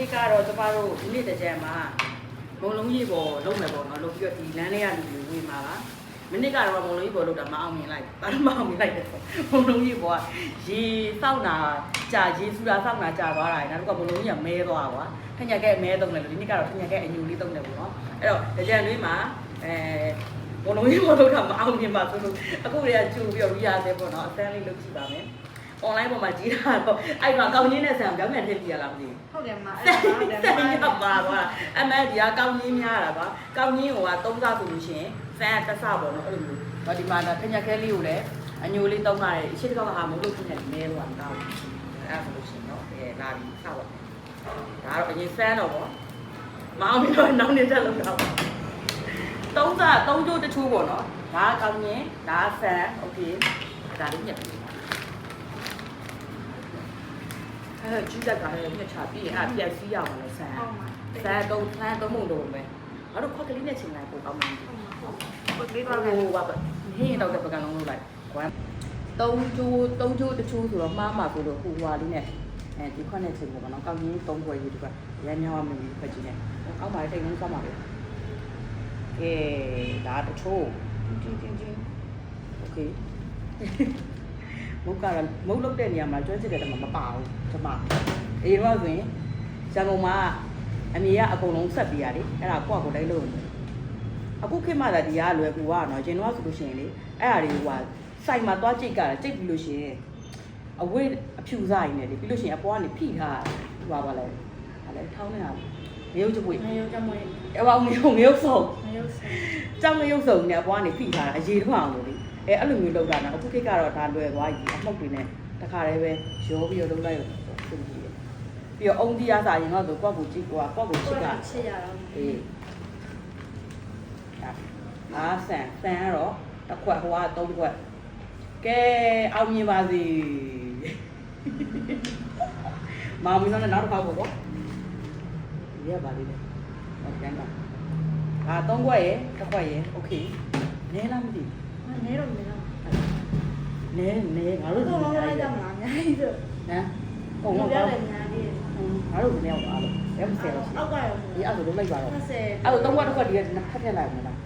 နေ့ကတော့ကျမတို့ဒီနေ့တစ်ကြံမှာမုံလုံးကြီးပေါ်လုံးမယ်ပေါ့နော်လုံးပြီးတော့ဒီလမ်းလေးကလူတွေဝင်มาပါမနစ်ကတော့မုံလုံးကြီးပေါ်လုံးတာမအောင်မြင်လိုက်ဘာလို့မအောင်မြင်လိုက်လဲမုံလုံးကြီးပေါ်ကရေစောက်တာကြာရေစူတာစောက်တာကြာသွားတာနောက်တစ်ခါမုံလုံးကြီးကမဲသွားကွာထညက်ကဲမဲသုံးတယ်လို့ဒီနေ့ကတော့ထညက်ကဲအညူလေးသုံးတယ်ပေါ့နော်အဲ့တော့တစ်ကြံလေးမှာအဲမုံလုံးကြီးပေါ်လုံးတာမအောင်မြင်ပါဘူးလို့အခုတည်းကကျူပြီးတော့ရီရတယ်ပေါ့နော်အစမ်းလေးလုပ်ကြည့်ပါမယ် online ပေါ်မှာကြီးတာတော့အဲ့မှာကောင်းကြီးနဲ့ဆံပြောင်းပြန်ထည့်ပြရလားမသိဘူး ဟုတ်တယ်မအဲ့ ဆက် ဒါဟုတ်တယ် ဆက် မ ရောက်ပါသွားအမေဒီကကောင်းကြီးများတာပါကောင်းကြီးဟိုကသုံးစားဆိုလို့ရှိရင်ဆန်တက်ဆပေါ့နော်အဲ့လိုမျိုးတော့ဒီမှာတော့ထညက်ခဲလေးကိုလည်းအညိုလေးသုံးရတယ်အရှိတကောက်ကဟာမလို့ဖြစ်နေနေတော့ကောင်းအဲ့ဆိုလို့ရှိရင်တော့အဲလာပြီးစပါဒါတော့အရင်ဆန်းတော့ပေါ့မအောင်ပြီးတော့နောက်နေ့တက်လို့တော့သုံးစားသုံးချိုးတချိုးပေါ့နော်ဒါကောင်းကြီးဒါဆန်โอเคဒါလေးညက် အဲကြီးတက်ကလည်းညက်ချပြီးအဲ့ပြက်စီးရအောင်လဲဆန် ဟုတ်မှာ ဆန်သုံးဆန်သုံးမုံတော့မယ်ငါတို့ခွက်ကလေးနဲ့ချိန်လိုက်ပို့ကောင်းမှာ ဟုတ်ဒီ ဒီ တော့ တော့ က ဟိုပါပဲဟင်းတော့တဲ့ပကံလုံးလုပ်လိုက်ကွမ်းသုံးချိုးသုံးချိုးတချိုးဆိုတော့မှားမှာဆိုတော့ဟိုဟွာလေးနဲ့အဲဒီခွက်နဲ့ချိန်ပေါ့နော်ကောင်းကြီးသုံးခွက်ရေးဒီကရမ်းမြောင်းမှမင်းခွက်ကြီးနဲ့အောက်မှာတိတ်လုံးစောက်ပါလေကဲဒါတချိုးချင်းချင်းချင်းโอเค မုတ်ကတော့မုတ်လုတ်တဲ့နေရာမှာကျွမ်းကျင်တဲ့တမမပါဘူးဒီမှာအေတော့ဆိုရင်ရန်ကုန်မှာအမေကအကုန်လုံးဆက်ပြီးရတယ်အဲ့ဒါကိုကကိုလိုက်လို့အခုခေတ်မှသာဒီကလွယ်ကူကတော့ရင်တော့ဆိုလို့ရှိရင်လေအဲ့ဒါတွေဟိုကစိုက်မှာသွားကြိတ်ကြတာကြိတ်ပြီးလို့ရှိရင်အဝိအဖြူစားရင်းနဲ့လေပြီးလို့ရှိရင်အပေါ်ကနေဖိထားဟိုပါပါလဲဟာလဲထောင်းနေတာ ရုတ်ကြွေငရုတ်ကြမွေးအပေါင်းငရုတ်ငရုတ်စုံငရုတ်ဆန်ကြောင်ငရုတ်စုံနဲ့အပေါ်ကနေဖိထားတာအရေးတော့အောင်လို့လေအဲအဲ့လိုမျိုးလုပ်တာနော်အခုခေတ်ကတော့ဒါလွယ်သွားပြီအမှုတ်တွေနဲ့တခါတည်းပဲရောပြီးတော့လုပ်လိုက်တော့ဖြစ်ပြီပြီးတော့အုံတရားစာရင်တော့ဆိုကောက်ကိုကြည့်ဟိုကောက်ကိုချကိုစ်ယ်ကကချစ်ရတော့အေးအားဆန်ဆန်ကတော့တစ်ခွက်ဟိုကသုံးခွက်ကဲအောင်မြင်ပါစေမောင်မင်းတို့လ ရပါလိမ့်မယ်ဟုတ်ကဲ့ပါအာသုံးခွက်ရယ်တစ်ခွက်ရယ်โอเคနဲလားမသိ နေတော့နေတော့ နဲနဲငါ ဘယ် တို့ လို ဒီ လုပ်လိုက်ကြမလားအများကြီးဆို ဟမ်ပုံ ဘယ် တော့ လို ကော လဲညာလေး ငါတို့ဒီနေ့အောင်အားလို့ရမစဲလို့ရှိ အောက်ကရော ဒီအဲ့ဒါလုံးလိုက်ပါတော့ 20 အဲ့တော့သုံးခွက်တစ်ခွက်ဒီကနှစ်ဖက်ထက်လိုက်မလား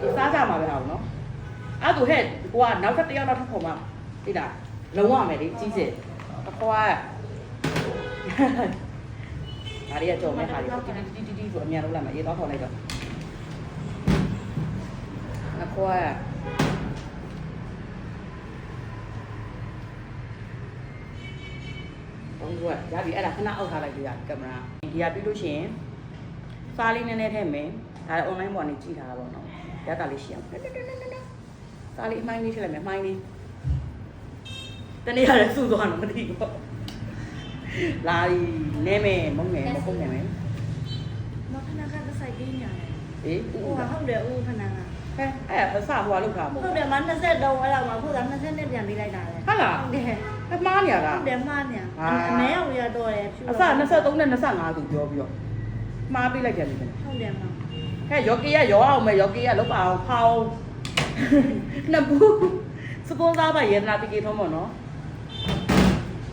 ဒီစားကြမှာပဲအောင်နော်အဲ့ဒါဟဲ့ကိုကနောက်ထပ်တစ်ယောက်နောက်ထပ်ခေါ်မှာသိလားလုံးဝမယ်လေကြီးစစ်တစ်ခွက် ဒါတွေကကြော်မဲ့ဟာတွေတီတီတီတီဆိုအမြန်လုံးလာမှာရေးတော့ခေါ်လိုက်တော့နှစ်ခွက်သုံးခွက်ရပြီအဲ့ဒါခဏအောက်ထားလိုက်ပြရကင်မရာဒီကပြီးလို့ရှိရင်စားလေးနည်းနည်းထည့်မယ်ဒါလည်း online ပေါ်နေကြည့်ထားတာပေါ့နော်ရတာလေးရှိအောင်စားလေးအမှိုင်းလေးထည့်လိုက်မယ်အမှိုင်းလေးတနေ့ရတယ်စုသွားတော့မသိဘူး လာရီနဲမယ်မုန်းမယ်မဖုံးနေမယ်မခဏခဏစိုက်ပြင်းညာတယ်ဟေးဟိုကဟုတ်တယ်ဦးခဏကဟဲ့အဲ့အစဟိုကလောက်တာမဟုတ်ဟုတ်တယ်မ20တော့အဲ့လောက်မှာခုက20နဲ့ပြန်ပေးလိုက်တာလေဟုတ်လားဟုတ်တယ်အမှားနေရတာဟုတ်တယ်မှားညာဟာအမဲရောက်ရတော့တယ်ဖြူအစ23နဲ့25သူပြောပြီးတော့မှားပေးလိုက်ကြပြီဟုတ်တယ်မှာဟဲ့ယော်ကီရရောအောင်မယ်ယော်ကီရလောက်ပါအောင်ဖောင်းနှစ်ဘူးစပွန်ဆာပါရေနာပီကေထုံးမနော်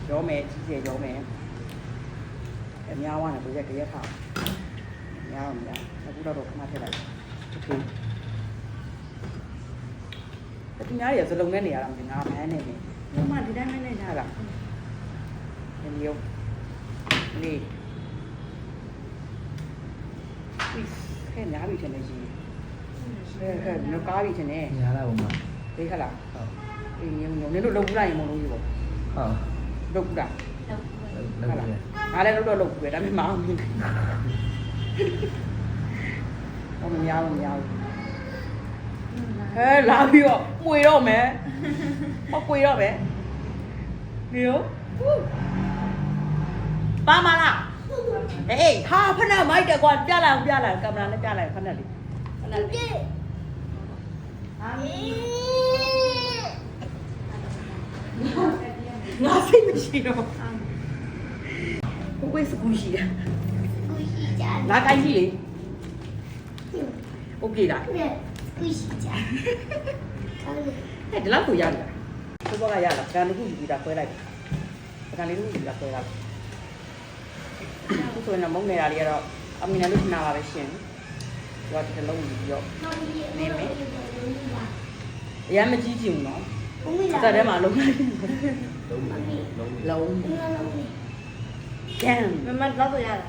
ရောမယ်ကြီးကျယ်ရောမယ်အများဝါနဲ့ကိုရက်တရက်ခါအများအောင်များအခုတော့တော့ခဏထည့်လိုက်တခုတတိများရစလုံးနဲ့နေရတာမင်းငါမန်းနေနေဘယ်မှာဒီတိုင်းမနေကြတာဒီမျိုးလေးဒီခဲညာပြီးတယ်ကြီးအဲအဲနကားပြီးတယ်ညာလာပုံမှာဒီခလားဟုတ်ဒီမျိုးမျိုးနင်တို့လုံးလိုက်မလို့ရေပေါ့ဟုတ် လုံဘူးလားလောက်လောက်ရငါလည်းလုံတော့လုံဘူးပဲဒါပေမဲ့မအောင်ဘူးဟောမများဘူးမများဘူးဟဲလာပြီးတော့ပွေတော့မယ်ဟောပွေတော့မယ်ဒီရောပါမလားအေးဟာဖနက်မိုက်တယ်ကွာပြလာပြလာကင်မရာနဲ့ပြလာဖနက်လေးဖနက်လေးအာမီငါ ငါစိတ်မရှိတော့ကိုကိုစကူရှိတယ်ကိုရှိကြ။လာတိုင်းကြီးလေ။ Okay လားတယ်ကိုရှိကြ။ဟုတ်တယ်။ဟဲ့ဒီလောက်ကိုရလား။ကိုဘောကရလား။ကံတစ်ခုယူပြီးတာခွဲလိုက်ပြီ။ကံလေးတစ်ခုယူပြီးတာခွဲလိုက်ပြီ။အခုဆိုရင်တော့မုံနေတာလေးကတော့အမီနာလို့ခဏပါပဲရှင်။ဒီကတစ်လုံးယူပြီးတော့နေမယ်။အရင်မကြည့်ချင်ဘူးနော်။ စက်ထဲမှာလုံးလိုက်လုံးလုံးလုံးကျန်မမတော့ဆိုရလား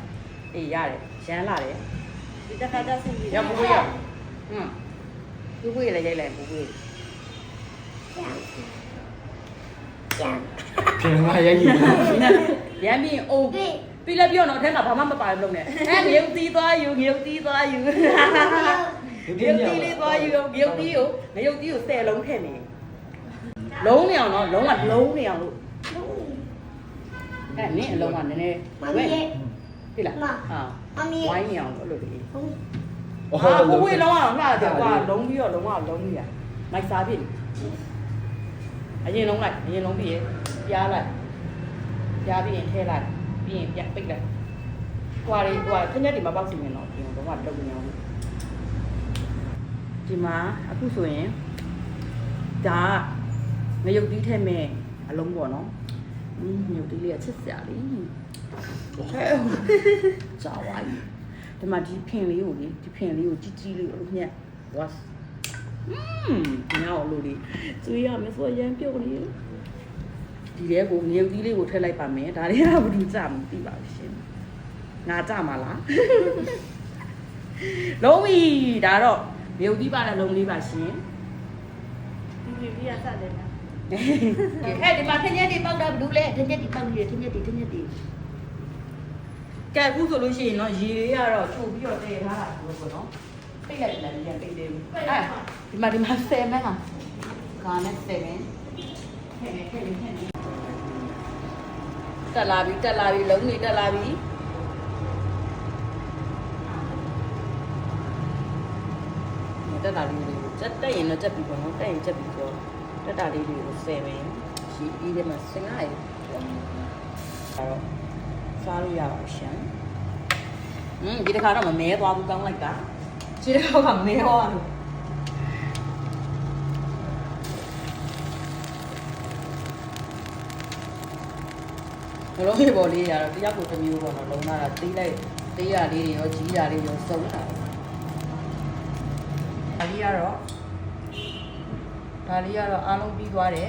အေးရတယ်ရမ်းလာတယ်ဒီတစ်ခါတော့ဆင်းပြီးရောက်ဘူးရောက်ဟွန်းဘူးဘူးလည်းရိုက်လိုက်ဘူးဘူးပြန်လာရိုက်ယူရမ်းပြီးအိုးပြီးလည်းပြောတော့အထက်ကဘာမှမပါဘူးလုံးနဲ့အဲငရုတ်သီးသွားယူငရုတ်သီးသွားယူငရုတ်သီးလေးသွားယူငရုတ်သီးကိုငရုတ်သီးကို၁၀လုံးထည့်နေ လုံးနေအောင်နော်လုံးကလုံးနေအောင်လို့အဲနင်းအလုံးကနည်းနည်းဝဲပြီလားဟာဝိုင်းနေအောင်လို့လို့ဒီအော်ဟာဘူးဘူးလုံးအောင်လှတယ်ကွာလုံးပြီးတော့လုံးဝလုံးပြီးရမိုက်စားဖြစ်အရင်လုံးလိုက်အရင်လုံးပြီးရပြားလိုက်ပြားပြီးရင်ထဲလိုက်ပြီးရင်ပြန်ပိတ်လိုက်ဟွာလေးဟွာခင်းရက်ဒီမှာပေါက်စီနေတော့ပြန်တော့တုတ်နေအောင်ဒီမှာအခုဆိုရင်ဒါ ငရုတ်တီးထဲမဲ့အလုံးပေါ့နော်อืมငရုတ်တီးလေးကချစ်စရာလေးဟဲ့ကြာဝိုင်းဒီမှာဒီဖင်လေးကိုလေဒီဖင်လေးကိုကြီးကြီးလေးကိုညက်ဝတ်อืมညောက်လို့လေကျွေးရမယ်ဆိုရမ်းပြုတ်လေးဒီထဲကိုငရုတ်တီးလေးကိုထည့်လိုက်ပါမယ်ဒါလေးကဘာလို့ကြာမသိပါဘူးရှင်ငါကြာမှာလားလုံးပြီဒါတော့ငရုတ်တီးပါတဲ့လုံးလေးပါရှင် ဒီဒီပြရစတယ် နော်ဟဲ့ဒီမှာထင်းရက်တွေပေါက်တာဘူးလေထင်းရက်တွေပေါက်နေတယ်ထင်းရက်တွေထင်းရက်တွေကဲအခုဆိုလို့ရှိရင်တော့ရေတွေကတော့ချုပ်ပြီးတော့တည်ထားတာဆိုတော့နော်ပိတ်လိုက်တယ်ပြန်ပိတ်တယ်အဲဒီမှာဒီမှာ7မဲကကာနဲ့7မဲဟဲ့ဟဲ့ဟဲ့ဟဲ့တက်လာပြီတက်လာပြီလုံးနေတက်လာပြီတက်တာလေးတွေကိုတက်တက်ရင်တော့တက်ပြီပေါ့နော်တက်ရင်တက်ပြီဆို တော့တက်တာလေးတွေကို7မဲရှိပြီးတယ်မှာစင်လိုက်အဲ့တော့စားလို့ရပါရှင်อืมဒီတစ်ခါတော့မမဲသွားဘူးကောင်းလိုက်တာဒီတစ်ခါကမဲသွားလို့ဘလုံးပြေပေါ်လေးရတော့တယောက်ကိုတစ်မျိုးပေါ့နော်လုံလာတာသေးလိုက်သေးရလေးတွေရောကြီးရလေးရောစုံတာဒါလေးကတော့ ဒါလေးကတော့အားလုံးပြီးသွားတဲ့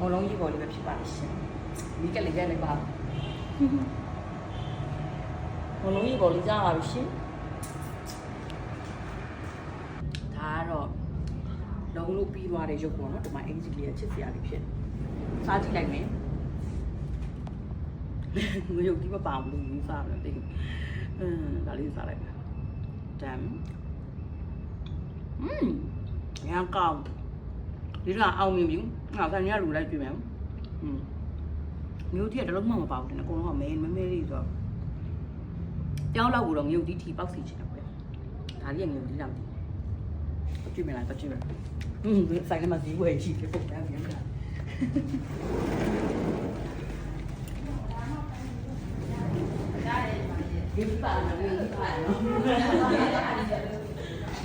ဘလုံးကြီးပေါ်လေးပဲဖြစ်ပါလိမ့်ရှင်ဒီကလေးကလည်းပါဘလုံးကြီးပေါ်လေးကြားပါပြီရှင်ဒါကတော့လုံးလို့ပြီးသွားတဲ့ရုပ်ပေါ့နော်ဒီမှာအင်ဂျီလေးကချစ်စရာလေးဖြစ်စားကြည့်လိုက်မယ်ငရုတ်ကြီးမပါဘူးလို့ယူစားတယ်တိတ်အင်းဒါလေးစားလိုက်မယ်တမ်อืมရန်ကောင်း ဒီတော့အောင်မြင်ပြီငါကန်ရလူလိုက်ပြင်မယ်อืมမြို့ကြီးကတလုံးမှမပါဘူးတင်အကုန်လုံးကမဲမဲမဲလေးဆိုတော့ကြောင်းလောက်ကိုတော့မြို့ကြီးထီပေါက်စီချင်တယ်ပဲဒါလေးကမြို့ကြီးလောက်တယ်ကြည့်မလားကြည့်မလားဟွန်းဆိုင်ကမှဈေးဝယ်ရှိတယ်ပုံတန်းပြန်ကြဒီပါနော်ဒီပါနော်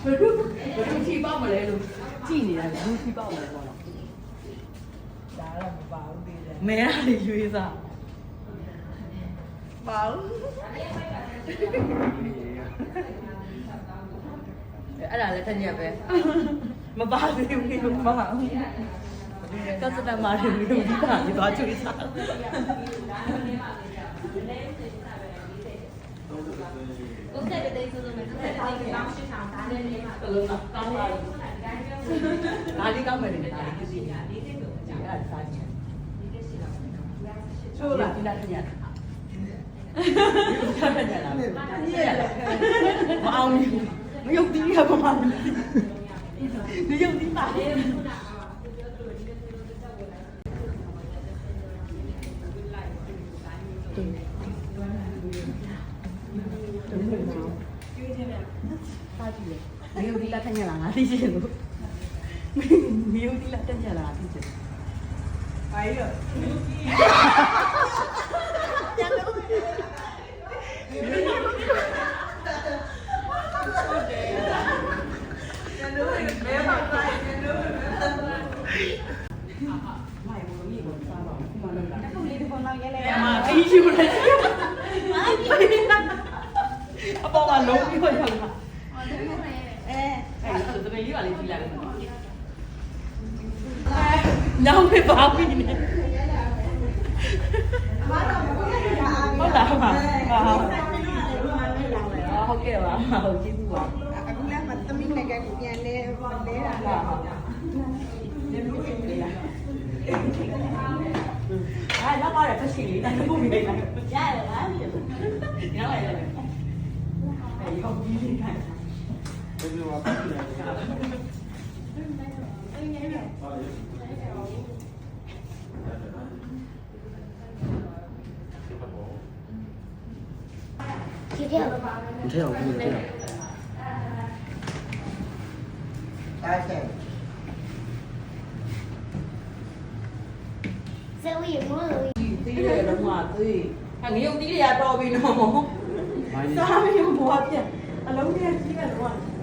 ဘယ်လိုဘယ်လိုဖြေပါမလဲလို့ ကြည့်နေတာလူထိပေါ့မလဲပေါ့နော်ဒါတော့မပါဘူးသေးတယ်မဲရလေးရွေးစားပါဘူးအဲ့ဒါလည်းတစ်ညက်ပဲမပါသေးဘူးမပါဘူးကစတမာတွေလူဒီပါဒီပါချွေးစားကိုယ်ဆက်တဲ့ဆိုဆိုမယ်ဆက်တဲ့ကောင်းရှိဆောင်ဒါလည်းလေးမှာဘယ်လိုလဲကောင်းပါလား ဒါလေးကောင်းမယ်လေဒါလေးကြည့်ရလေးလေးကိုအဲ့ဒါစားချင်ချိုးလာဒီလားညက်မအောင်ဘူးမယုတ်တီးရပါမလားမယုတ်တီးပါလေမယုတ်တီးလာထညက်လာငါသိချင်လို့မယုတ်တီးလာထညက်လာသိချင်ပါရောမိုင်ဘလို့ ကြီးကိုစားပါဦးခုမှလည်း ခုလေးဒီပေါ်လောက်ရဲလဲ အမအီးယူလိုက် မာကြီး ပါပြီနေဟုတ်လားဟုတ်ပါဟုတ်ကဲ့ပါဟုတ်ကျေးဇူးပါအခုလည်းမသမီးနဲ့ကပြန်လဲလဲတာဟုတ်ဟုတ်အဲ့တော့ပါရဖရှိလေးတန်းဖို့မိလိုက်ရတယ်လားရရတယ်အဲ့ရောက် Mình thấy không? Mình thấy không? tí về là mà tí thằng yêu tí là to vì nó sao yêu một chứ à lâu kia chỉ là đúng không